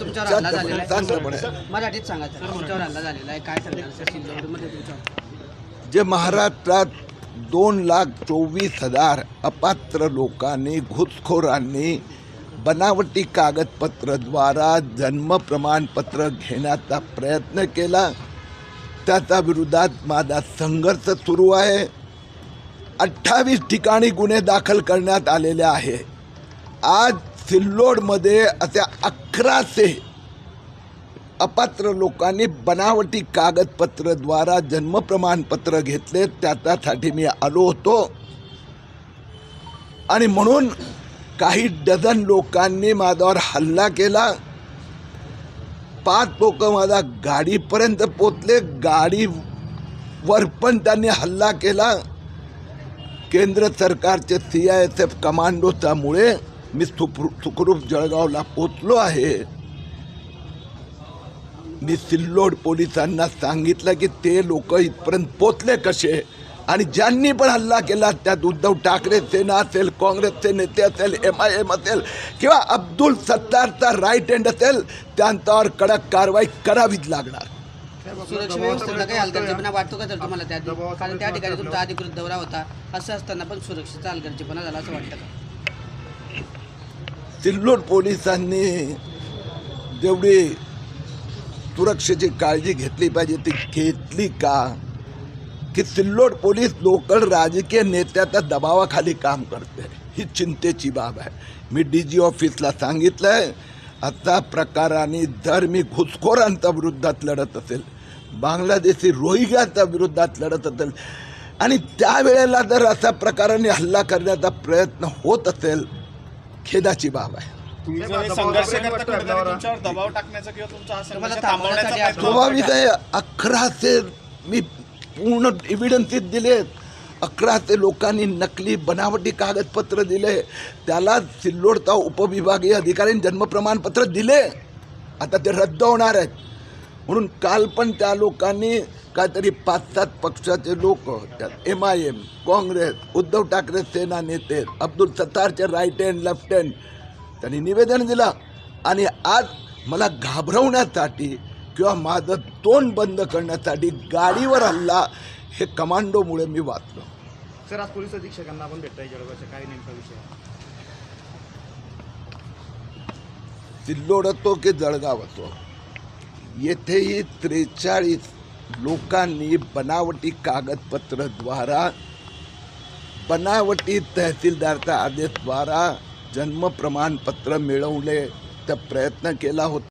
तुमच्यावर हल्ला झालेला आहे. शांतपणे. मराठीत सांगा सर तुमच्यावर हल्ला झालेला आहे. काय सांगणार सर सिल्लोडमध्ये तुमच्यावर. जे महाराष्ट्रात दोन लाख चोवीस हजार अपात्र लोकांनी घुसखोरांनी बनावटी कागदपत्रद्वारा जन्म प्रमाणपत्र घेण्याचा प्रयत्न केला. त्याच्या विरोधात माझा संघर्ष सुरू आहे. अठ्ठावीस ठिकाणी गुन्हे दाखल करण्यात आलेले आहे. आज सिल्लोडमध्ये अशा अकराशे अपात्र लोकांनी बनावटी कागदपत्रद्वारा जन्म प्रमाणपत्र घेतले. त्याच्यासाठी मी आलो होतो. आणि म्हणून काही डझन लोकांनी माझ्यावर हल्ला केला. पाच लोक माझा गाडीपर्यंत पोचले गाडीवर पण त्यांनी हल्ला केला. केंद्र सरकारचे सी आय एस एफ कमांडोच्यामुळे मी सुखरू सुखरूप जळगावला पोचलो आहे. मी सिल्लोड पोलिसांना सांगितलं की ते लोक इथपर्यंत पोचले कसे? आणि ज्यांनी पण हल्ला केला त्यात उद्धव ठाकरे सेना असेल काँग्रेसचे नेते असेल एम आय एम असेल किंवा अब्दुल सत्तारचा राईट हँड असेल त्यांच्यावर कडक कारवाई करावीच लागणार. सुरक्षा व्यवस्थेचा काही हलगर्जीपणा वाटतो का तर तुम्हाला त्या कारण त्या ठिकाणी तुमचा अधिकृत दौरा होता. असं असताना पण सुरक्षेचा हलगर्जीपणा झाला असं वाटतं का? सिल्लोड पोलिसांनी जेवढी सुरक्षेची काळजी घेतली पाहिजे. ती घेतली का? की सिल्लोड पोलीस लोकल राजकीय नेत्याच्या दबावाखाली काम करते. ही चिंतेची बाब आहे. मी डी जी ऑफिसला सांगितलं आहे आता प्रकाराने जर मी घुसखोरांच्या विरुद्धात लढत असेल बांगलादेशी रोहिंग्याच्या विरुद्धात लढत असेल आणि त्यावेळेला जर अशा प्रकाराने हल्ला करण्याचा प्रयत्न होत असेल खेदाची बाब आहे. तुम्ही जो संघर्ष करता कुठेतरी तुमच्यावर दबाव टाकण्याचा किंवा तुमचा हा तुम्हाला आहे अकराशे मी पूर्ण एव्हिडन्सेस दिलेत अकराशे लोकांनी नकली बनावटी कागदपत्र दिले. त्याला सिल्लोडचा उपविभागीय अधिकाऱ्यांनी जन्म प्रमाणपत्र दिले. आता ते रद्द होणार आहेत. म्हणून काल पण त्या लोकांनी काहीतरी पाच सात पक्षाचे लोक त्यात M I M Congress Uddhav Thackeray Sena नेते अब्दुल सत्तारचे राईट हँड लेफ्ट हँड त्यांनी निवेदन दिलं. आणि आज मला घाबरवण्यासाठी किंवा माझं तोंड बंद करण्यासाठी गाडीवर हल्ला हे कमांडोमुळे मी वाचलो. सर आज पोलीस अधीक्षकांना आपण भेटताय जळगावच्या काय नेमका विषय. सिल्लोड असो की जळगाव असो येथेही त्रेचाळीस लोकांनी बनावटी कागदपत्रद्वारा बनावटी तहसीलदारचा आदेशद्वारा जन्म प्रमाणपत्र मिळवले. तर प्रयत्न केला होता.